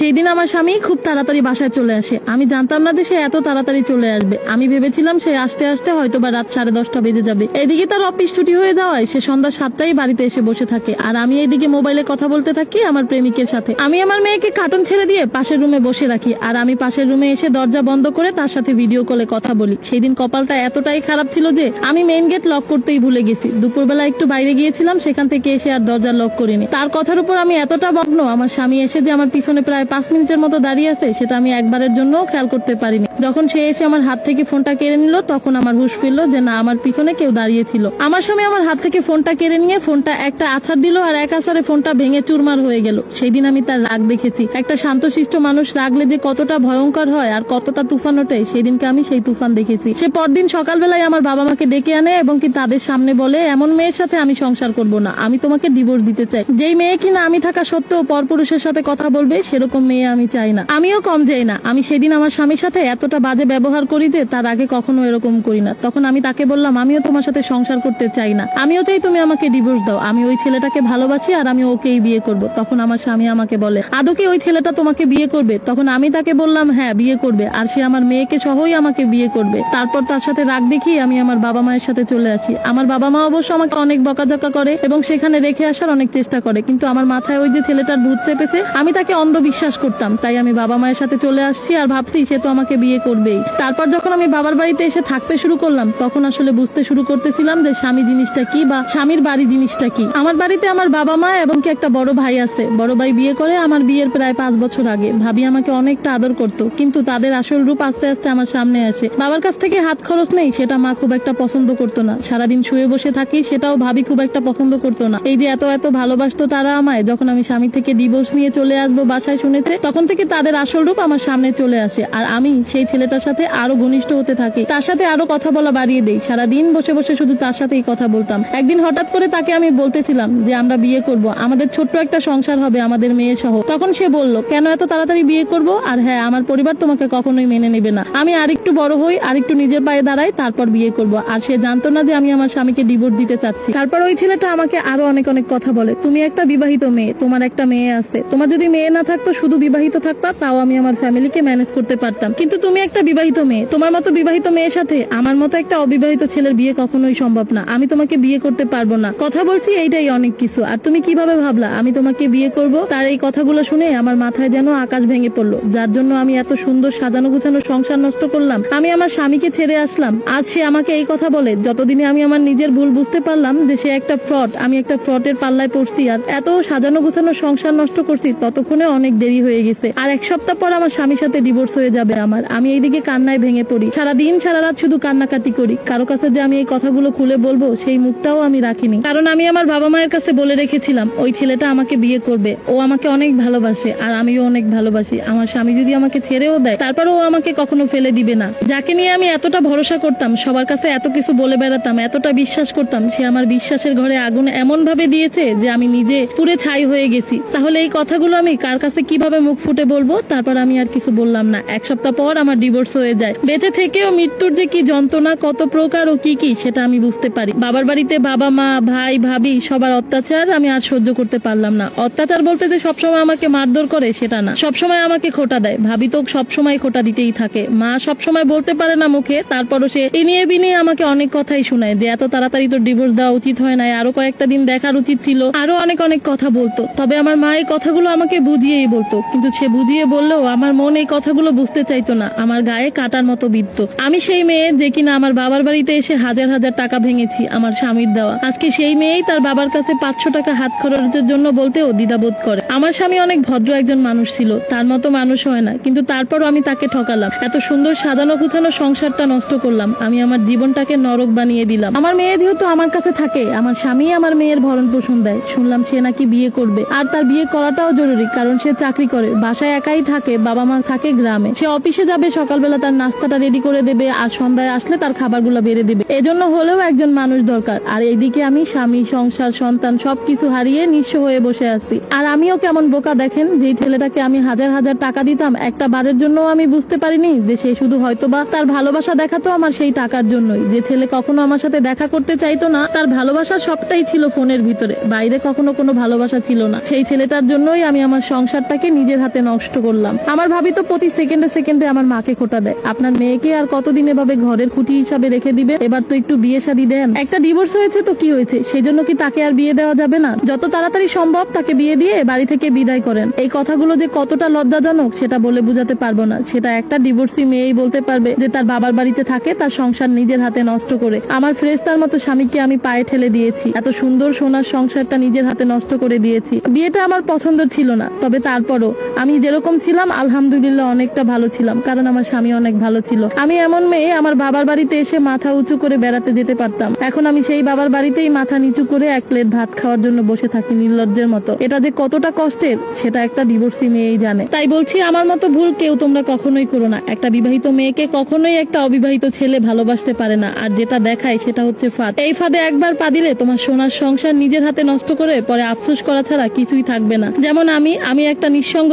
সেই দিন আমার স্বামী খুব তাড়াতাড়ি বাসায় চলে আসে। আমি জানতাম না যে সে এত তাড়াতাড়ি চলে আসবে। আমি ভেবেছিলাম সে আসতে আসতে হয়তো বা রাত সাড়ে দশটা বেজে যাবে। এদিকে তার অফিস ছুটি হয়ে যাওয়ায় সে সন্ধ্যা সাতটায় বাড়িতে এসে বসে থাকে। আর আমি এইদিকে মোবাইলে কথা বলতে থাকি আমার প্রেমিকের সাথে। আমি আমার মেয়েকে কার্টুন ছেড়ে দিয়ে পাশের রুমে বসে রাখি। আর আমি পাশের রুমে এসে দরজা বন্ধ করে তার সাথে ভিডিও কলে কথা বলি। সেই দিন কপালটা এতটাই খারাপ ছিল যে আমি মেইন গেট লক করতেই ভুলে গেছি। দুপুরবেলা একটু বাইরে গিয়েছিলাম, সেখান থেকে এসে আর দরজা লক করিনি। তার কথার উপর আমি এতটা মগ্ন আমার স্বামী এসে যে আমার পিছনে প্রায় পাঁচ মিনিটের মতো দাঁড়িয়ে আছে, সেটা আমি একবারের জন্য খেয়াল করতে পারিনি। যখন সে এসে আমার হাত থেকে ফোনটা কেড়ে নিল, তখন আমার হুশ ফিরলো যে না, আমার পিছনে কেউ দাঁড়িয়ে ছিল আমার স্বামী আমার হাত থেকে ফোনটা কেড়ে নিয়ে ফোনটা একটা আছাড় দিল আর এক আছাড়ে ফোনটা ভেঙে চুরমার হয়ে গেল। সেই দিন আমি তার রাগ দেখেছি। একটা শান্তশিষ্ট মানুষ রাগলে যে কতটা ভয়ঙ্কর হয় আর কতটা তুফান ওঠে সেই দিনকে আমি সেই তুফান দেখেছি। সে পরদিন সকালবেলায় আমার বাবা মাকে ডেকে আনে এবং কি তাদের সামনে বলে, এমন মেয়ের সাথে আমি সংসার করব না, আমি তোমাকে ডিভোর্স দিতে চাই। যেই মেয়ে কিনা আমি থাকা সত্ত্বেও পরপুরুষের সাথে কথা বলবে, সেরকম মেয়ে আমি চাই না। আমিও কম যাই না। আমি সেদিন আমার স্বামীর সাথে এতটা বাজে ব্যবহার করি যে তার আগে কখনো এরকম করি না। তখন আমি তাকে বললাম, আমিও তোমার সাথে সংসার করতে চাই না। আমিও চাই তুমি আমাকে ডিভোর্স দাও। আমি ওই ছেলেটাকে ভালোবাসি আর আমি ওকেই বিয়ে করব। তখন আমার স্বামী আমাকে বলে, আদৌ কি ওই ছেলেটা তোমাকে বিয়ে করবে? তখন আমি তাকে বললাম হ্যাঁ বিয়ে করবে। আর সে আমার মেয়েকে সহই আমাকে বিয়ে করবে। তারপর তার সাথে রাগ দেখি আমি আমার বাবা মায়ের সাথে চলে আসি। আমার বাবা মা অবশ্য আমাকে অনেক বকাঝকা করে এবং সেখানে রেখে আসার অনেক চেষ্টা করে। কিন্তু আমার মাথায় ওই যে ছেলেটার ভূত চেপেছে, আমি তাকে অন্ধবিশ্বাস করতাম। তাই আমি বাবা মায়ের সাথে চলে আসছি আর ভাবছি সে তো আমাকে বিয়ে করবেই। তারপর যখন আমি বাবার বাড়িতে এসে থাকতে শুরু করলাম, তখন আসলে বুঝতে শুরু করতেছিলাম যে স্বামী জিনিসটা কি বা স্বামীর বাড়ি জিনিসটা কি। আমার বাড়িতে আমার বাবা মা এবং কি একটা বড় ভাই আছে। বড় ভাই বিয়ে করে আমার বিয়ের প্রায় পাঁচ বছর আগে। ভাবি আমাকে অনেকটা আদর করতো, কিন্তু তাদের আসল রূপ আস্তে আস্তে আমার সামনে আসে। বাবার কাছ থেকে হাত খরচ নেই, সেটা মা খুব একটা পছন্দ করতো না। সারাদিন শুয়ে বসে থাকি, সেটাও ভাবি খুব একটা পছন্দ করতো না। এই যে এত এত ভালোবাসতো তারা আমায়, যখন আমি স্বামী থেকে ডিভোর্স নিয়ে চলে আসব, বাসায় শুনেছে তখন থেকে তাদের আসল রূপ আমার সামনে চলে আসে। আর আমি সেই ছেলেটার সাথে আরও ঘনিষ্ঠ হতে থাকি। তার সাথে আরও কথা বলা বাড়িয়ে দেই। সারাদিন বসে বসে শুধু তার সাথেই কথা বলতাম। একদিন হঠাৎ করে তাকে আমি বলতেছিলাম যে, আমরা বিয়ে করব। আমাদের ছোট্ট একটা সংসার হবে, আমাদের মেয়ে সহ। তখন সে বলল, কেন এত তাড়াতাড়ি বিয়ে করব? আর হ্যাঁ আমার পরিবার তোমাকে কখনোই মেনে নেবে না। আমি আরেকটু বড় হই, আরেকটু নিজের পায়ে দাঁড়াই, তারপর বিয়ে করব। আর সে জানতো না যে, আমি আমার স্বামীকে ডিভোর্স দিতে চাচ্ছি। তারপর ওই ছেলেটা আমাকে আরও অনেক অনেক কথা বলে, তুমি একটা বিবাহিত মেয়ে, তোমার একটা মেয়ে আছে। তোমার যদি মেয়ে না থাকতো শুধু বিবাহিত থাকতা তাও আমি আমার ফ্যামিলিকে ম্যানেজ করতে পারতাম। কিন্তু তুমি একটা বিবাহিত মেয়ে, তোমার মতো বিবাহিত মেয়ের সাথে আমার মতো একটা অবিবাহিত ছেলের বিয়ে কখনোই সম্ভব না। আমি তোমাকে বিয়ে করতে পারব না। কথা বলছি, এইটাই অনেক কিছু। আর তুমি কীভাবে ভাবলা, আমি তোমাকে বিয়ে করব? তার এই কথাগুলো শুনে আমার মাথায় যেন আকাশ ভেঙে পড়ল। যার জন্য আমি এত সুন্দর সাজানো গুছানো সংসার নষ্ট করলাম। আমি আমার স্বামীকে ছেড়ে আসলাম। আজ সে আমাকে এই কথা বলে, যতদিনে আমি আমার নিজের ভুল বুঝতে পারলাম যে সে একটা ফ্রড আমি একটা ফ্রডের পাল্লায় পড়ছি। আর এত সাজানো গুছানো সংসার নষ্ট করছি, ততক্ষণে অনেক দেরি হয়ে গেছে। আর এক সপ্তাহ পর আমার স্বামীর সাথে ডিভোর্স হয়ে যাবে আমার। আমি এইদিকে কান্নায় ভেঙে পড়ি। সারা দিন সারা রাত শুধু কান্নাকাটি করি। কারও কাছে যে আমি এই কথাগুলো খুলে বলব, সেই মুখটাও আমি রাখিনি। কারণ আমি আমার বাবা মায়ের কাছে বলে রেখেছিলাম, ওই ছেলেটা আমাকে বিয়ে করবে। ও আমাকে অনেক ভালোবাসে, আর আমিও অনেক ভালোবাসি। আমার স্বামী যদি আমাকে ছেড়েও দেয় তারপর ও আমাকে কখনো ফেলে দিবে না। যাকে নিয়ে আমি এতটা ভরসা করতাম, সবার কাছে এত কিছু বলে বেড়াতাম, এতটা বিশ্বাস করতাম, সে আমার বিশ্বাসের ঘরে আগুন এমন ভাবে দিয়েছে যে আমি নিজে পুরে ছাই হয়ে গেছি। তাহলে এই কথাগুলো আমি কার কাছে কীভাবে মুখ ফুটে বলব? তারপর আমি আর কিছু বললাম না। এক সপ্তাহ পর আমার ডিভোর্স হয়ে যায়। বেঁচে থেকেও মৃত্যুর যে কি যন্ত্রণা, কত প্রকার ও কি কি, সেটা আমি বুঝতে পারি। বাবার বাড়িতে বাবা, মা, ভাই, ভাবি, সবার অত্যাচার আমি আর সহ্য করতে পারলাম না। অত্যাচার বলতে যে সবসময় আমাকে মারধর করে, সেটা না। সবসময় আমাকে খোটা দেয়। ভাবি তো সবসময় খোটা দিতেই থাকে। মা সবসময় বলতে পারে না মুখে, তারপরও সে ইনিয়ে বিনিয়ে আমাকে অনেক কথাই শোনায়। যে এত তাড়াতাড়ি তোর ডিভোর্স দেওয়া উচিত হয় না আরও কয়েকটা দিন দেখার উচিত ছিল। আরও অনেক অনেক কথা বলতো। তবে আমার মা এই কথাগুলো আমাকে বুঝিয়েই বলতো। কিন্তু সে বুঝিয়ে বললেও আমার মন এই কথাগুলো বুঝতে চাইতো না। আমার গায়ে কাটার মতো বিদ্য আমি সেই মেয়ে যে কিনা আমার বাবার বাড়িতে এসে হাজার হাজার টাকা ভেঙেছি, আমার স্বামীর দেওয়া। আজকে সেই মেয়েই তার বাবার কাছে পাঁচশো টাকা হাত খরচের জন্য বলতেও দ্বিধাবোধ করে। আমার স্বামী অনেক ভদ্র একজন মানুষ ছিল, তার মতো মানুষ হয় না, কিন্তু তারপরও আমি তাকে ঠকালাম। এত সুন্দর সাজানো গুছানো সংসারটা নষ্ট করলাম। আমি আমার জীবনটাকে নরক বানিয়ে দিলাম। আমার মেয়ে যেহেতু আমার কাছে থাকে, আমার স্বামী আমার মেয়ের ভরণ পোষণ দেয়। শুনলাম সে নাকি বিয়ে করবে। আর তার বিয়ে করাটাও জরুরি, কারণ সে চাকরি করে, বাসায় একাই থাকে, বাবা মা থাকে গ্রামে। সে অফিসে যাবে, সকালবেলা তার নাস্তাটা রেডি করে দেবে আর সন্ধ্যায় আসলে তার খাবারগুলো বেড়ে দেবে। এজন্য হলেও একজন মানুষ দরকার। আর এইদিকে আমি স্বামী, সংসার, সন্তান সবকিছু হারিয়ে নিঃস্ব হয়ে বসে আছি। আর আমিও কেমন বোকা দেখেন, যেই ছেলেটাকে আমি হাজার হাজার টাকা দিতাম, একটা বারের জন্য আমি বুঝতে পারিনি যে সে শুধু হয়তোবা তার ভালোবাসা দেখাতো আমার সেই টাকার জন্যই। যে ছেলে কখনো আমার সাথে দেখা করতে চাইতো না, তার ভালোবাসা সবটাই ছিল ফোনের ভিতরে। বাইরে কখনো কোনো ভালোবাসা ছিল না। সেই ছেলেটার জন্যই আমি আমার সংসারটাকে মেয়েকে নিজের হাতে নষ্ট করলাম। আমার ভাবি তো প্রতি সেকেন্ডে সেকেন্ডে আমার মাকে খোটা দেয়। আপনার মেয়েকে আর কতদিন এভাবে ঘরের খুঁটি হিসাবে রেখে দিবে? এবার তো একটু বিয়ে শাদী দেন। একটা ডিভোর্স হয়েছে তো কি হয়েছে? সেই জন্য কি তাকে আর বিয়ে দেওয়া যাবে না? যত তাড়াতাড়ি সম্ভব তাকে বিয়ে দিয়ে বাড়ি থেকে বিদায় করেন। এই কথাগুলো যে কতটা লজ্জাজনক, সেটা বলে বোঝাতে পারব না। সেটা একটা ডিভোর্সি মেয়েই বলতে পারবে যে তার বাবার বাড়িতে থাকে, তার সংসার নিজের হাতে নষ্ট করে। আমার ফ্রেস্তার মতো স্বামীকে আমি পায়ে ঠেলে দিয়েছি। এত সুন্দর সোনার সংসারটা নিজের হাতে নষ্ট করে দিয়েছি। বিয়েটা আমার পছন্দ ছিল না। তবে তারপরও আমি যেরকম ছিলাম, আলহামদুলিল্লাহ অনেকটা ভালো ছিলাম, কারণ আমার স্বামী অনেক ভালো ছিল। আমি এমন মেয়ে, আমার বাবার বাড়িতে এসে মাথা উঁচু করে বেড়াতে যেতে পারতাম। এখন আমি সেই বাবার বাড়িতেই মাথা নিচু করে এক প্লেট ভাত খাওয়ার জন্য বসে থাকি নির্লজ্জের মতো। এটা যে কতটা কষ্টের, সেটা একটা ডিভোর্সি মেয়েই জানে। তাই বলছি, আমার মতো ভুল কেউ তোমরা কখনোই করো না। একটা বিবাহিত মেয়েকে কখনোই একটা অবিবাহিত ছেলে ভালোবাসতে পারে না, আর যেটা দেখায় সেটা হচ্ছে ফাঁদ। এই ফাঁদে একবার পা দিলে তোমার সোনার সংসার নিজের হাতে নষ্ট করে পরে আফসোস করা ছাড়া কিছুই থাকবে না। যেমন আমি আমি একটা নিঃসঙ্গ